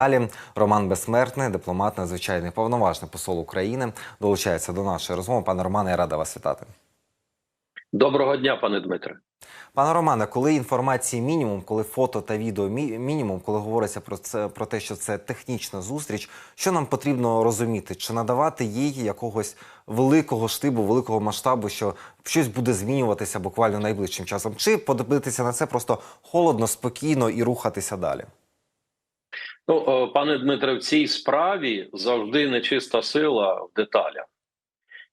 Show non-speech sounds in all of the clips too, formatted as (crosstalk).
Далі Роман Безсмертний, дипломат, надзвичайний повноважний посол України, долучається до нашої розмови. Пане Романе, я рада вас вітати. Доброго дня, пане Дмитре. Пане Романе, коли інформації мінімум, коли фото та відео мінімум, коли говориться про це про те, що це технічна зустріч, що нам потрібно розуміти? Чи надавати їй якогось великого штибу, великого масштабу, що щось буде змінюватися буквально найближчим часом? Чи подивитися на це просто холодно, спокійно і рухатися далі? Ну, е, пане Дмитре, в цій справі завжди нечиста сила в деталях.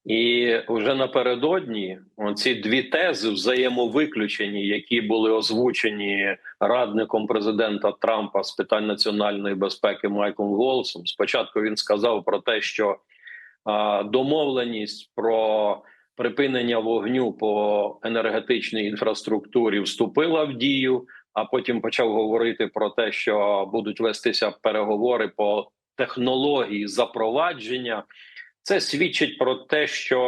І вже напередодні ці дві тези взаємовиключені, які були озвучені радником президента Трампа з питань національної безпеки Майком Голсом. Спочатку він сказав про те, що домовленість про припинення вогню по енергетичній інфраструктурі вступила в дію. А потім почав говорити про те, що будуть вестися переговори по технології запровадження. Це свідчить про те, що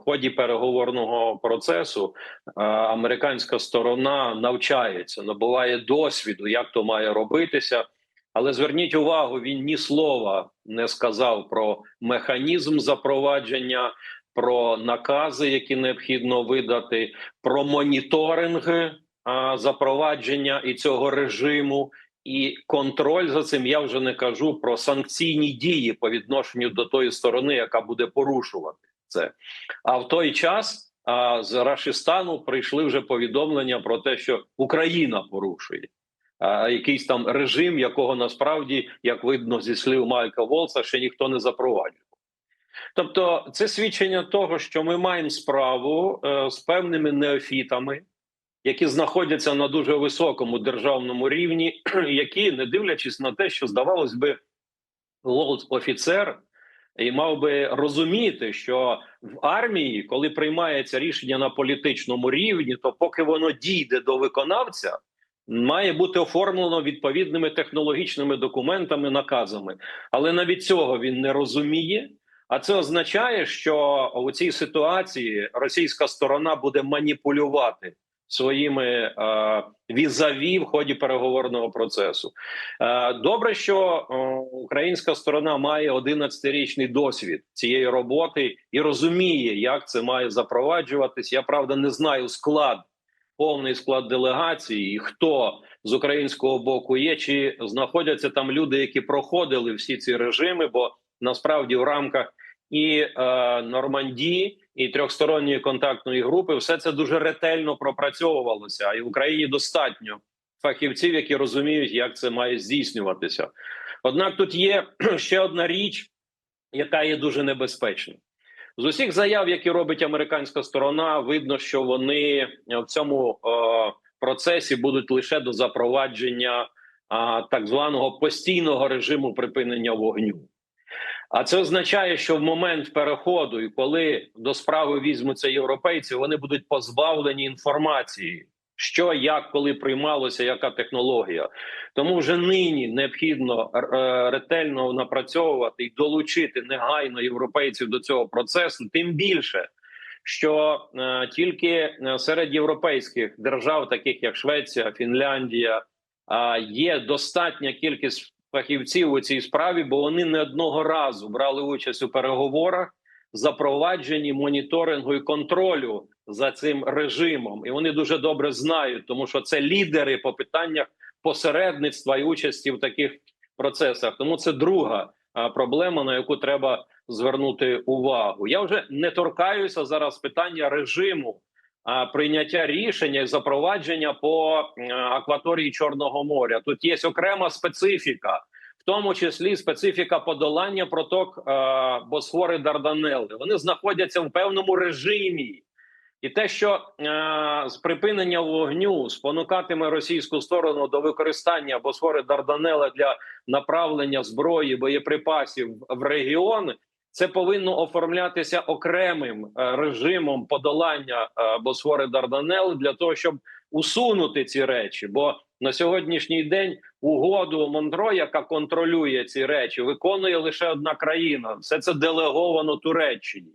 в ході переговорного процесу е, американська сторона навчається, набуває досвіду, як то має робитися. Але зверніть увагу, він ні слова не сказав про механізм запровадження, про накази, які необхідно видати, про моніторинги запровадження і цього режиму, і контроль за цим. Я вже не кажу про санкційні дії по відношенню до тої сторони, яка буде порушувати це. А в той час з Рашистану прийшли вже повідомлення про те, що Україна порушує. Якийсь там режим, якого насправді, як видно зі слів Майка Волса, ще ніхто не запроваджував. Тобто, це свідчення того, що ми маємо справу е, з певними неофітами, які знаходяться на дуже високому державному рівні, (clears throat) які, не дивлячись на те, що здавалось би, офіцер і мав би розуміти, що в армії, коли приймається рішення на політичному рівні, то поки воно дійде до виконавця, має бути оформлено відповідними технологічними документами, наказами. Але навіть цього він не розуміє. А це означає, що у цій ситуації російська сторона буде маніпулювати своїми е, візаві в ході переговорного процесу. Е, добре, що е, українська сторона має 11-річний досвід цієї роботи і розуміє, як це має запроваджуватись. Я правда не знаю склад, повний склад делегації, і хто з українського боку є, чи знаходяться там люди, які проходили всі ці режими, бо насправді в рамках і е, Нормандії, і трьохсторонньої контактної групи все це дуже ретельно пропрацьовувалося. І в Україні достатньо фахівців, які розуміють, як це має здійснюватися. Однак тут є (clears throat) ще одна річ, яка є дуже небезпечна. З усіх заяв, які робить американська сторона, видно, що вони в цьому е, процесі будуть лише до запровадження е, так званого постійного режиму припинення вогню. А це означає, що в момент переходу, і коли до справи візьмуться європейці, вони будуть позбавлені інформації, що як коли приймалося, яка технологія. Тому вже нині необхідно е, ретельно напрацьовувати і долучити негайно європейців до цього процесу, тим більше. Що е, тільки е, серед європейських держав, таких як Швеція, Фінляндія, е, є достатня кількість фахівців у цій справі, бо вони не одного разу брали участь у переговорах, запровадженні моніторингу і контролю за цим режимом, і вони дуже добре знають, тому що це лідери по питаннях посередництва і участі в таких процесах. Тому це друга проблема, на яку треба звернути увагу. Я вже не торкаюся зараз питання режиму прийняття рішення і запровадження по акваторії Чорного моря. Тут є окрема специфіка, в тому числі специфіка подолання проток Босфори Дарданели. Вони знаходяться в певному режимі. І те, що е, з припинення вогню спонукатиме російську сторону до використання Босфори Дарданела для направлення зброї боєприпасів в регіон, це повинно оформлятися окремим е, режимом подолання е, Босфори Дарданел для того, щоб усунути ці речі. Бо на сьогоднішній день угоду Монтро, яка контролює ці речі, виконує лише одна країна. Все це делеговано Туреччині.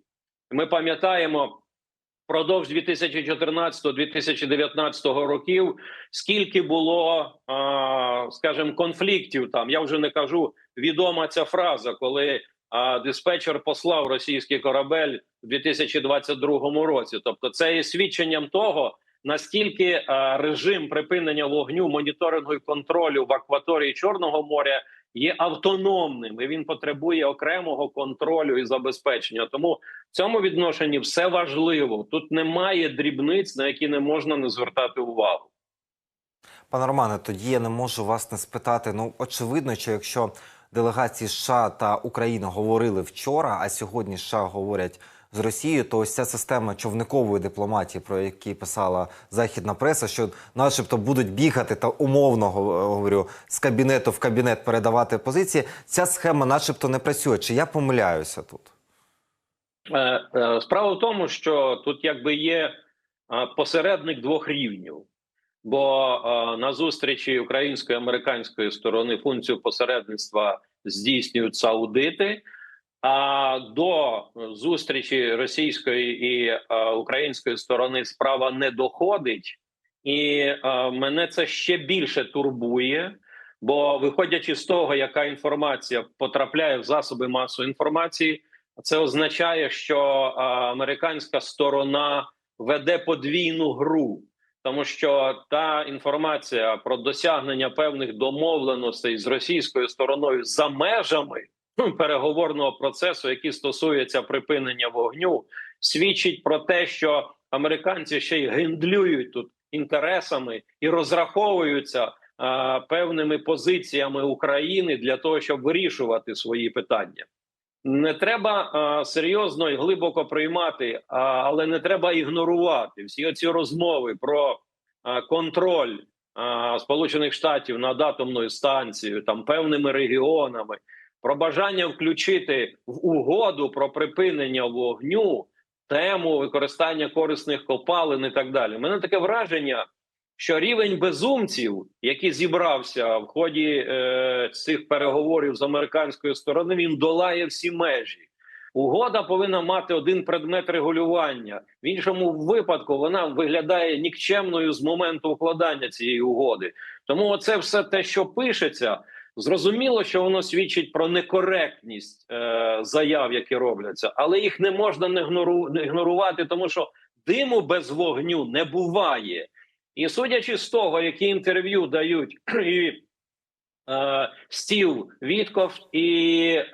Ми пам'ятаємо впродовж 2014-2019 років, скільки було, а, скажімо, конфліктів там. Я вже не кажу відома ця фраза, коли а, диспетчер послав російський корабель у 2022 році. Тобто, це є свідченням того, наскільки режим припинення вогню, моніторингу і контролю в акваторії Чорного моря є автономним і він потребує окремого контролю і забезпечення. Тому в цьому відношенні все важливо. Тут немає дрібниць, на які не можна не звертати увагу. Пане Романе, тоді я не можу вас не спитати. Ну, очевидно, що якщо делегації США та Україна говорили вчора, а сьогодні США говорять з Росією, то ось ця система човникової дипломатії, про які писала західна преса, що, начебто, будуть бігати та умовно говорю з кабінету в кабінет передавати позиції. Ця схема, начебто, не працює. Чи я помиляюся тут? Е, е, Справа в тому, що тут якби є е, посередник двох рівнів. Бо е, на зустрічі української і американської сторони функцію посередництва здійснюють саудити. А до зустрічі російської і е, української сторони справа не доходить, і е, мене це ще більше турбує. Бо виходячи з того, яка інформація потрапляє в засоби масової інформації, це означає, що американська сторона веде подвійну гру, тому що та інформація про досягнення певних домовленостей з російською стороною за межами переговорного процесу, які стосуються припинення вогню, свідчить про те, що американці ще й гендлюють тут інтересами і розраховуються певними позиціями України для того, щоб вирішувати свої питання. Не треба а, серйозно і глибоко приймати, а, але не треба ігнорувати всі оці розмови про а, контроль Сполучених Штатів над атомною станцією, там певними регіонами, про бажання включити в угоду про припинення вогню тему використання корисних копалин і так далі. У мене таке враження, що рівень безумців, який зібрався в ході е, цих переговорів з американської сторони, він долає всі межі. Угода повинна мати один предмет регулювання. В іншому випадку вона виглядає нікчемною з моменту укладання цієї угоди. Тому оце все те, що пишеться, зрозуміло, що воно свідчить про некоректність е, заяв, які робляться, але їх не можна не ігнорувати, тому що диму без вогню не буває. І судячи з того, які інтерв'ю дають (clears throat) і е, Стів Вітков і е,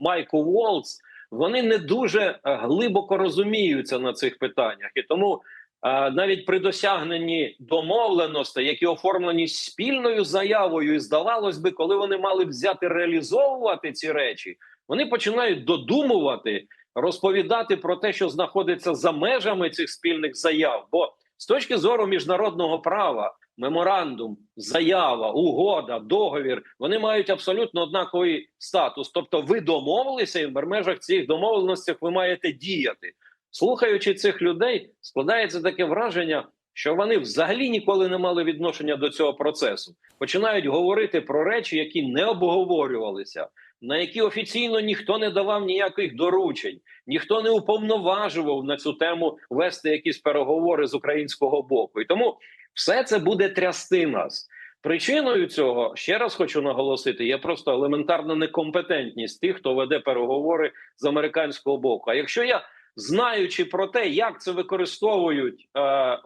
Майкл Волц, вони не дуже е, глибоко розуміються на цих питаннях. І тому е, навіть при досягненні домовленостей, які оформлені спільною заявою, і здавалось би, коли вони мали взяти реалізовувати ці речі, вони починають додумувати, розповідати про те, що знаходиться за межами цих спільних заяв. Бо з точки зору міжнародного права, меморандум, заява, угода, договір вони мають абсолютно однаковий статус. Тобто, ви домовилися, і в межах цих домовленостей ви маєте діяти. Слухаючи цих людей, складається таке враження, що вони взагалі ніколи не мали відношення до цього процесу. Починають говорити про речі, які не обговорювалися, на які офіційно ніхто не давав ніяких доручень, ніхто не уповноважував на цю тему вести якісь переговори з українського боку. І тому все це буде трясти нас. Причиною цього ще раз хочу наголосити: є просто елементарна некомпетентність тих, хто веде переговори з американського боку. А якщо я знаючи про те, як це використовують е,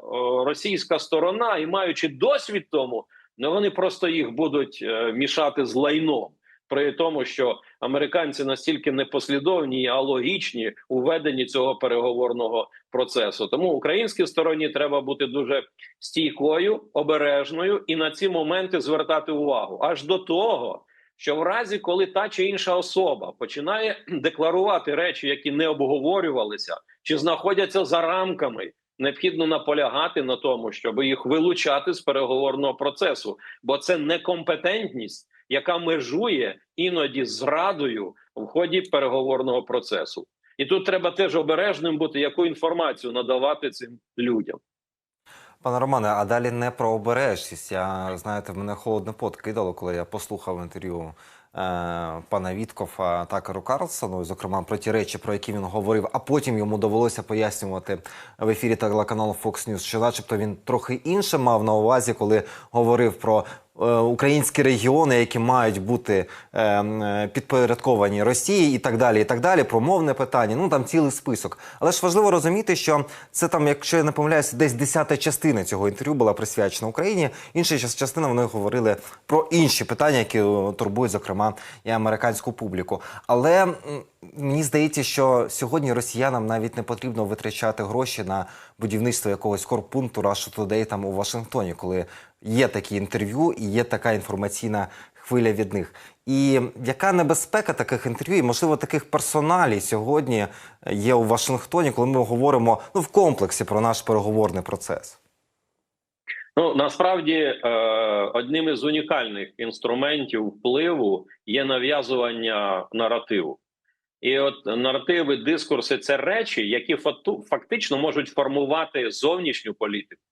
російська сторона, і маючи досвід тому, ну вони просто їх будуть е, мішати з лайном. При тому, що американці настільки непослідовні, а логічні у веденні цього переговорного процесу. Тому українській стороні треба бути дуже стійкою, обережною і на ці моменти звертати увагу аж до того, що в разі, коли та чи інша особа починає (clears throat) декларувати речі, які не обговорювалися, чи знаходяться за рамками. Необхідно наполягати на тому, щоб їх вилучати з переговорного процесу, бо це некомпетентність, яка межує іноді зрадою в ході переговорного процесу. І тут треба теж обережним бути, яку інформацію надавати цим людям. Пане Романе, а далі не про обережність. Я знаєте, мене холодний пот кидало, коли я послухав інтерв'ю пана Віткофа Такеру Карлсону, зокрема про ті речі, про які він говорив, а потім йому довелося пояснювати в ефірі телеканалу Fox News, що, начебто, він трохи інше мав на увазі, коли говорив про е, українські регіони, які мають бути е, підпорядковані Росії, і так далі, і так далі, про мовне питання. Ну там цілий список. Але ж важливо розуміти, що це там, якщо я не помиляюся, десь десята частина цього інтерв'ю була присвячена Україні. Інша частина вони говорили про інші питання, які е, турбують, зокрема, і американську публіку. Але мені здається, що сьогодні росіянам навіть не потрібно витрачати гроші на будівництво якогось корпункту Russia Today там у Вашингтоні, коли є такі інтерв'ю і є така інформаційна хвиля від них. І яка небезпека таких інтерв'ю, і можливо таких персоналій сьогодні є у Вашингтоні, коли ми говоримо ну в комплексі про наш переговорний процес? Ну насправді е, одним із унікальних інструментів впливу є нав'язування наративу. І от наративи, дискурси це речі, які фактично можуть формувати зовнішню політику,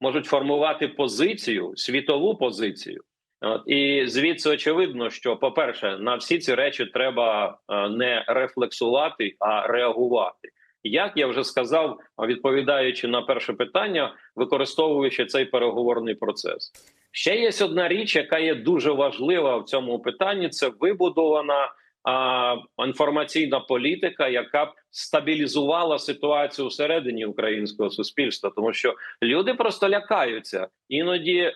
можуть формувати позицію, світову позицію. От, і звідси очевидно, що, по-перше, на всі ці речі треба е, не рефлексувати, а реагувати. Як я вже сказав, відповідаючи на перше питання, використовуючи цей переговорний процес. Ще є одна річ, яка є дуже важлива в цьому питанні: це вибудована інформаційна політика, яка б стабілізувала ситуацію всередині українського суспільства, тому що люди просто лякаються іноді е,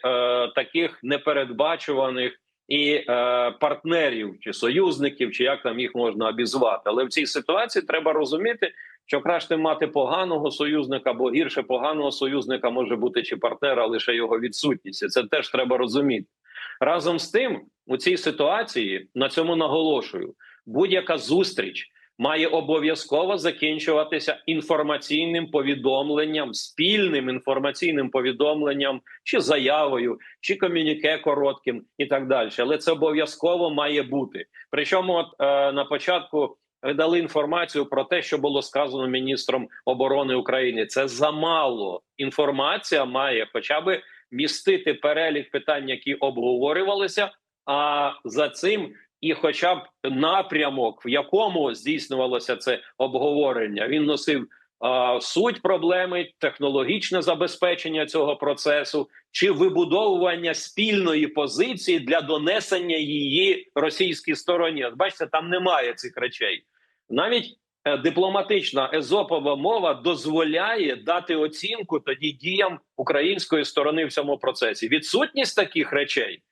таких непередбачуваних і е, партнерів чи союзників, чи як там їх можна обізвати. Але в цій ситуації треба розуміти, що краще мати поганого союзника, бо гірше поганого союзника може бути чи партнера, лише його відсутність. Це теж треба розуміти. Разом з тим, у цій ситуації на цьому наголошую: будь-яка зустріч має обов'язково закінчуватися інформаційним повідомленням, спільним інформаційним повідомленням, чи заявою, чи комюніке коротким, і так далі. Але це обов'язково має бути. Причому, от е, на початку. Дали інформацію про те, що було сказано міністром оборони України. Це замало. Інформація має хоча б містити перелік питань, які обговорювалися. А за цим і, хоча б напрямок, в якому здійснювалося це обговорення, він носив а, суть проблеми, технологічне забезпечення цього процесу чи вибудовування спільної позиції для донесення її російській стороні. От бачите, там немає цих речей. Навіть дипломатична езопова мова дозволяє дати оцінку тоді діям української сторони в цьому процесі. Відсутність таких речей.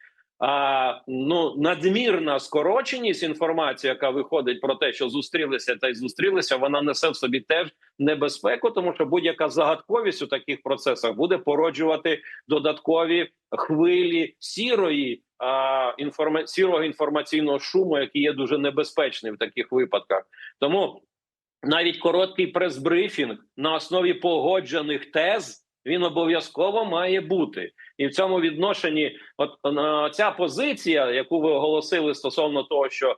А ну надмірна скороченість інформації, яка виходить про те, що зустрілися та й зустрілися, вона несе в собі теж небезпеку, тому що будь-яка загадковість у таких процесах буде породжувати додаткові хвилі сірої інформа... сірого інформаційного шуму, який є дуже небезпечним в таких випадках. Тому навіть короткий прес-брифінг на основі погоджених тез він обов'язково має бути. І в цьому відношенні, от е, ця позиція, яку ви оголосили стосовно того, що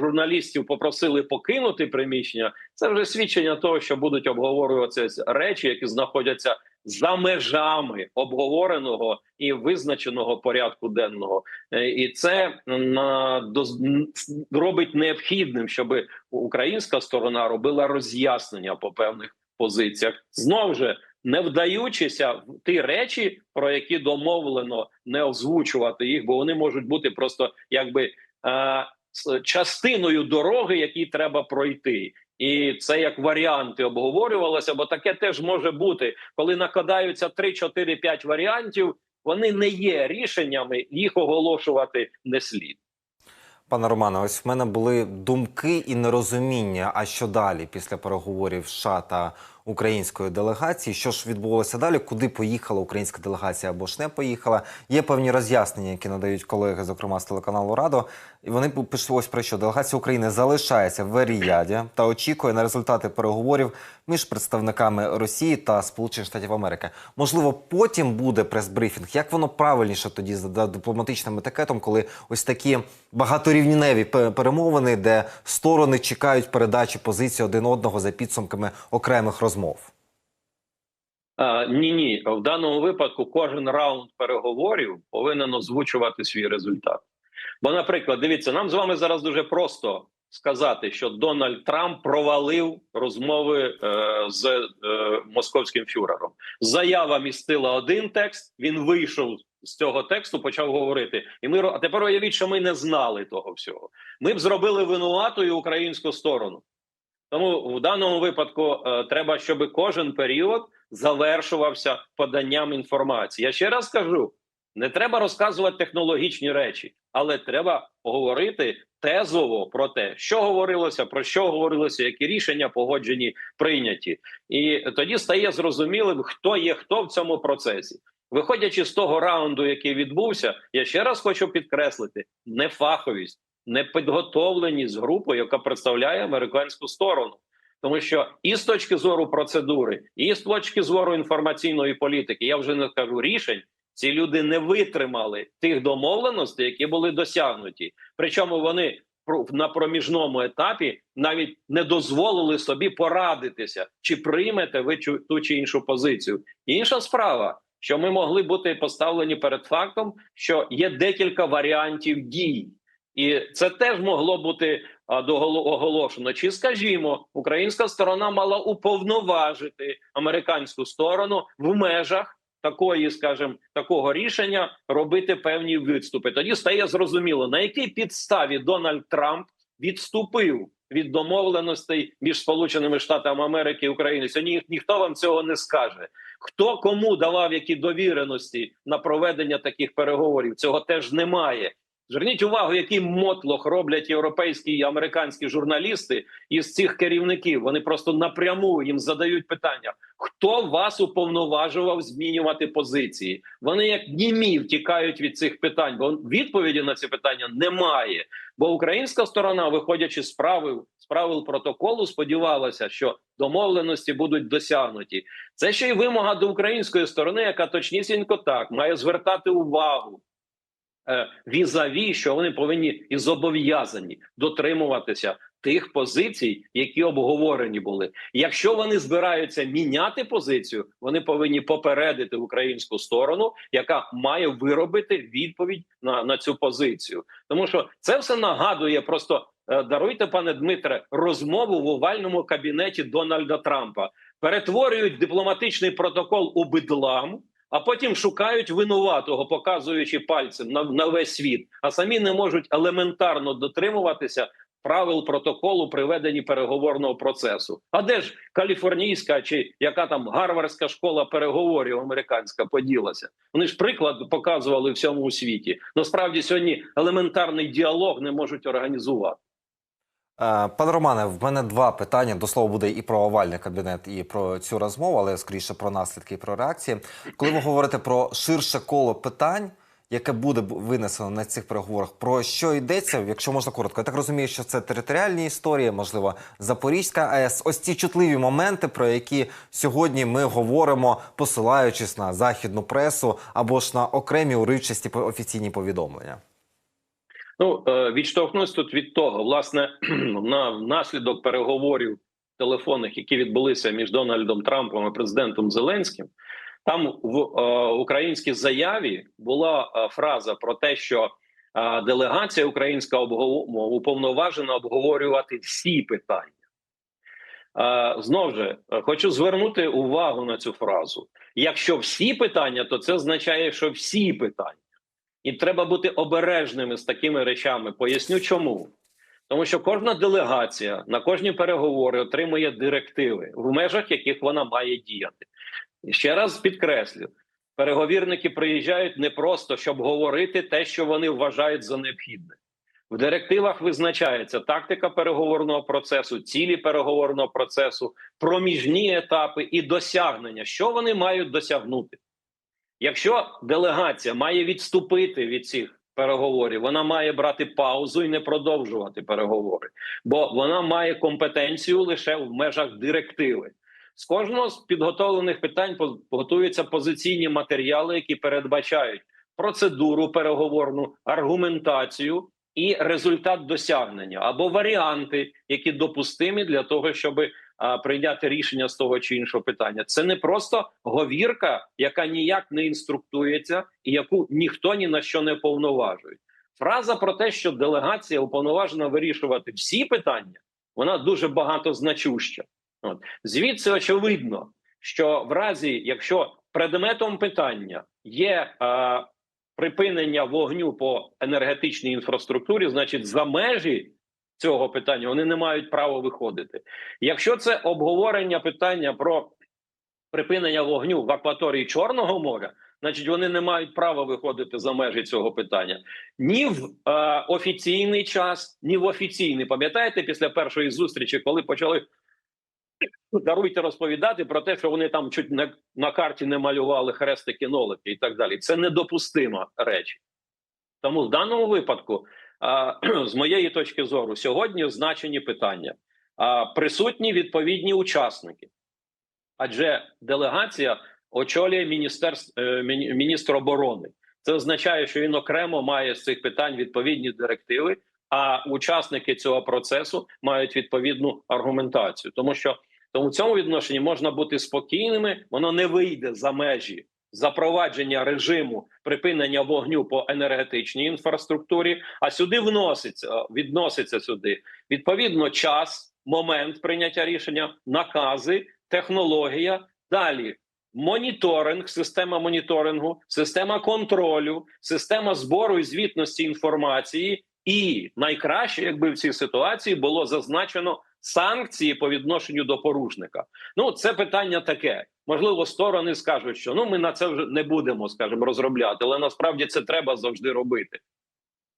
журналістів попросили покинути приміщення, це вже свідчення того, що будуть обговорюватися речі, які знаходяться за межами обговореного і визначеного порядку денного, Е, і це на робить необхідним, щоб українська сторона робила роз'яснення по певних позиціях. Знову ж не вдаючися в ті речі, про які домовлено не озвучувати їх, бо вони можуть бути просто якби е, частиною дороги, якій треба пройти. І це як варіанти обговорювалося, бо таке теж може бути, коли накладаються 3, 4, 5 варіантів. Вони не є рішеннями, їх оголошувати не слід. Пане Романе, ось в мене були думки і нерозуміння. А що далі після переговорів США та української делегації? Що ж відбулося далі? Куди поїхала українська делегація або ж не поїхала? Є певні роз'яснення, які надають колеги, зокрема з телеканалу Радо. І вони пишуть ось про що делегація України залишається в Еріяді та очікує на результати переговорів між представниками Росії та Сполучених Штатів Америки. Можливо, потім буде прес-брифінг. Як воно правильніше тоді за дипломатичним етикетом, коли ось такі багаторівневі перемовини, де сторони чекають передачі позиції один одного за підсумками окремих розмов? Ні, ні, в даному випадку кожен раунд переговорів повинен озвучувати свій результат. Бо, наприклад, дивіться, нам з вами зараз дуже просто сказати, що Дональд Трамп провалив розмови е, з е, московським фюрером. Заява містила один текст. Він вийшов з цього тексту, почав говорити. І ми а тепер уявіть, що ми не знали того всього. Ми б зробили винуватою українську сторону. Тому в даному випадку е, треба, щоб кожен період завершувався поданням інформації. Я ще раз кажу: не треба розказувати технологічні речі, але треба поговорити тезово про те, що говорилося, про що говорилося, які рішення погоджені прийняті, і тоді стає зрозумілим, хто є хто в цьому процесі. Виходячи з того раунду, який відбувся, я ще раз хочу підкреслити нефаховість, непідготовленість групи, яка представляє американську сторону. Тому що і з точки зору процедури, і з точки зору інформаційної політики, я вже не кажу рішень, ці люди не витримали тих домовленостей, які були досягнуті. Причому вони на проміжному етапі навіть не дозволили собі порадитися, чи приймете ви ту чи іншу позицію. Інша справа, що ми могли бути поставлені перед фактом, що є декілька варіантів дій, і це теж могло бути оголошено. Чи скажімо, українська сторона мала уповноважити американську сторону в межах такої, скажімо, такого рішення робити певні відступи. Тоді стає зрозуміло, на якій підставі Дональд Трамп відступив від домовленостей між Сполученими Штатами Америки і Україною. Сьогодні ніхто вам цього не скаже. Хто кому давав які довіреності на проведення таких переговорів? Цього теж немає. Зверніть увагу, який мотлох роблять європейські і американські журналісти із цих керівників. Вони просто напряму їм задають питання: хто вас уповноважував змінювати позиції? Вони як німі втікають від цих питань, бо відповіді на ці питання немає. Бо українська сторона, виходячи з правил з правил протоколу, сподівалася, що домовленості будуть досягнуті. Це ще й вимога до української сторони, яка точнісінько так має звертати увагу візаві, що вони повинні і зобов'язані дотримуватися тих позицій, які обговорені були. Якщо вони збираються міняти позицію, вони повинні попередити українську сторону, яка має виробити відповідь на, на цю позицію. Тому що це все нагадує просто. е, Даруйте, пане Дмитре, розмову в овальному кабінеті Дональда Трампа перетворюють дипломатичний протокол у бидлам, а потім шукають винуватого, показуючи пальцем на, на весь світ, а самі не можуть елементарно дотримуватися правил протоколу при веденні переговорного процесу. А де ж каліфорнійська чи яка там гарвардська школа переговорів американська поділася? Вони ж приклад показували всьому світі. Насправді сьогодні елементарний діалог не можуть організувати. Е, Пане Романе, в мене два питання. До слова буде і про овальний кабінет, і про цю розмову, але скоріше про наслідки і про реакції. Коли ви говорите про ширше коло питань, яке буде винесено на цих переговорах, про що йдеться, якщо можна коротко? Я так розумію, що це територіальні історії, можливо, Запорізька АЕС. Ось ці чутливі моменти, про які сьогодні ми говоримо, посилаючись на західну пресу або ж на окремі уривчасті офіційні повідомлення. Ну е, відштовхнусь тут від того, власне, (clears throat) на внаслідок переговорів телефонних, які відбулися між Дональдом Трампом і президентом Зеленським, там в е, українській заяві була е, фраза про те, що е, делегація українська обго- уповноважена обговорювати всі питання. Е, Знов же е, хочу звернути увагу на цю фразу. Якщо всі питання, то це означає, що всі питання. І треба бути обережними з такими речами. Поясню чому. Тому що кожна делегація на кожні переговори отримує директиви, в межах яких вона має діяти. І ще раз підкреслю: переговірники приїжджають не просто щоб говорити те, що вони вважають за необхідне. В директивах визначається тактика переговорного процесу, цілі переговорного процесу, проміжні етапи і досягнення, що вони мають досягнути. Якщо делегація має відступити від цих переговорів, вона має брати паузу і не продовжувати переговори, бо вона має компетенцію лише в межах директиви. З кожного з підготовлених питань готуються позиційні матеріали, які передбачають процедуру переговорну, аргументацію і результат досягнення або варіанти, які допустимі для того, щоб а, прийняти рішення з того чи іншого питання. Це не просто говірка, яка ніяк не інструктується і яку ніхто ні на що не повноважує. фраза про те, що делегація уповноважена вирішувати всі питання, вона дуже багатозначуща. От звідси очевидно, що в разі, якщо предметом питання є е, припинення вогню по енергетичній інфраструктурі, значить за межі цього питання вони не мають права виходити. Якщо це обговорення питання про припинення вогню в акваторії Чорного моря, значить вони не мають права виходити за межі цього питання ні в е, офіційний час, ні в офіційний. Пам'ятаєте, після першої зустрічі, коли почали даруйте розповідати про те, що вони там чуть на, на карті не малювали хрестики нолики і так далі. Це недопустима реч. Тому в даному випадку, (clears throat) з моєї точки зору, сьогодні значені питання. Присутні відповідні учасники, адже делегація очолює міністерство е, міністр оборони. Це означає, що він окремо має з цих питань відповідні директиви, а учасники цього процесу мають відповідну аргументацію, тому що тому в цьому відношенні можна бути спокійними, воно не вийде за межі запровадження режиму припинення вогню по енергетичній інфраструктурі. А сюди вноситься відноситься сюди відповідно час, момент прийняття рішення, накази, технологія. Далі моніторинг, система моніторингу, система контролю, система збору і звітності інформації. І найкраще, якби в цій ситуації було зазначено санкції по відношенню до порушника. Ну це питання таке. Можливо, сторони скажуть, що ну ми на це вже не будемо, скажімо, розробляти, але насправді це треба завжди робити.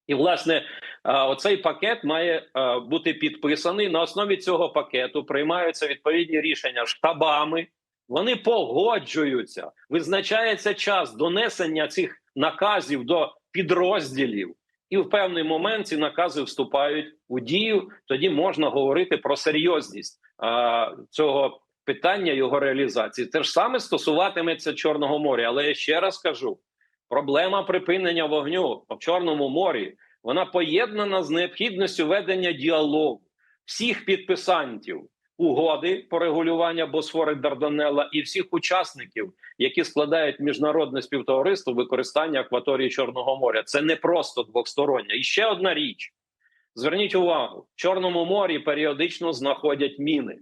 І власне, оцей пакет має бути підписаний. На основі цього пакету приймаються відповідні рішення штабами. Вони погоджуються, визначається час донесення цих наказів до підрозділів, і в певний момент ці накази вступають у дію. Тоді можна говорити про серйозність а, цього питання його реалізації. Те ж саме стосуватиметься Чорного моря. Але я ще раз кажу: проблема припинення вогню в Чорному морі вона поєднана з необхідністю ведення діалогу всіх підписантів угоди по регулюванню Босфори Дарданелла і всіх учасників, які складають міжнародне співтовариство використання акваторії Чорного моря. Це не просто двостороння. І ще одна річ: зверніть увагу: в Чорному морі періодично знаходять міни,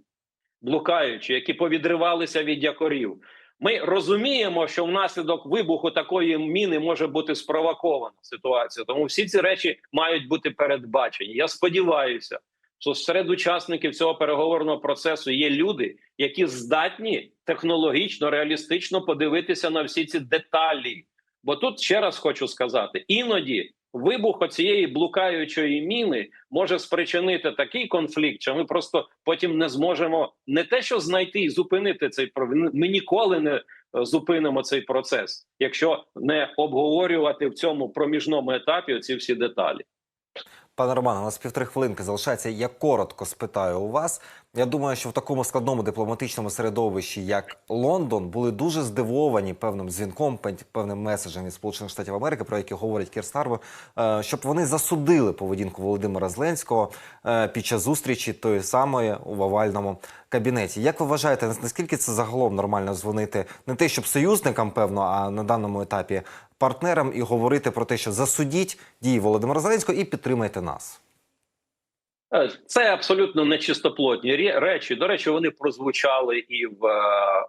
блукаючі, які повідривалися від якорів. Ми розуміємо, що внаслідок вибуху такої міни може бути спровокована ситуація. Тому всі ці речі мають бути передбачені. Я сподіваюся, що серед учасників цього переговорного процесу є люди, які здатні технологічно, реалістично подивитися на всі ці деталі. Бо тут ще раз хочу сказати: іноді вибух цієї блукаючої міни може спричинити такий конфлікт, що ми просто потім не зможемо не те, що знайти і зупинити цей Ми ніколи не е, зупинимо цей процес, якщо не обговорювати в цьому проміжному етапі ці всі деталі. Пане Романе, у нас півтори хвилинки залишається. Я коротко спитаю у вас. Я думаю, що в такому складному дипломатичному середовищі, як Лондон, були дуже здивовані певним дзвінком, певним меседжем від Сполучених Штатів Америки, про який говорить Кір Старбо, е, щоб вони засудили поведінку Володимира Зеленського е, під час зустрічі тої самої у овальному кабінеті. Як ви вважаєте, наскільки це загалом нормально дзвонити не те, щоб союзникам, певно, а на даному етапі партнерам і говорити про те, що засудіть дії Володимира Зеленського і підтримайте нас? Е, Це абсолютно нечистоплотні речі. До речі, вони прозвучали і в е,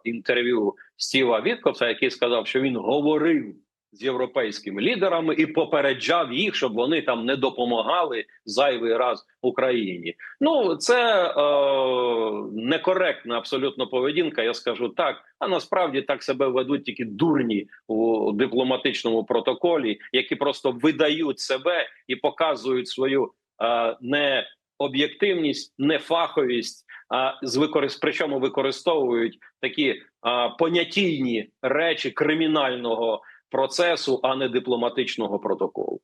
інтерв'ю Стіва Віткоса, який сказав, що він говорив з європейськими лідерами і попереджав їх, щоб вони там не допомагали зайвий раз Україні. Ну це е, некоректна абсолютно поведінка. Я скажу так. А насправді так себе ведуть тільки дурні у дипломатичному протоколі, які просто видають себе і показують свою е, не об'єктивність, нефаховість, а з використ... причому використовують такі а, понятійні речі кримінального процесу, а не дипломатичного протоколу.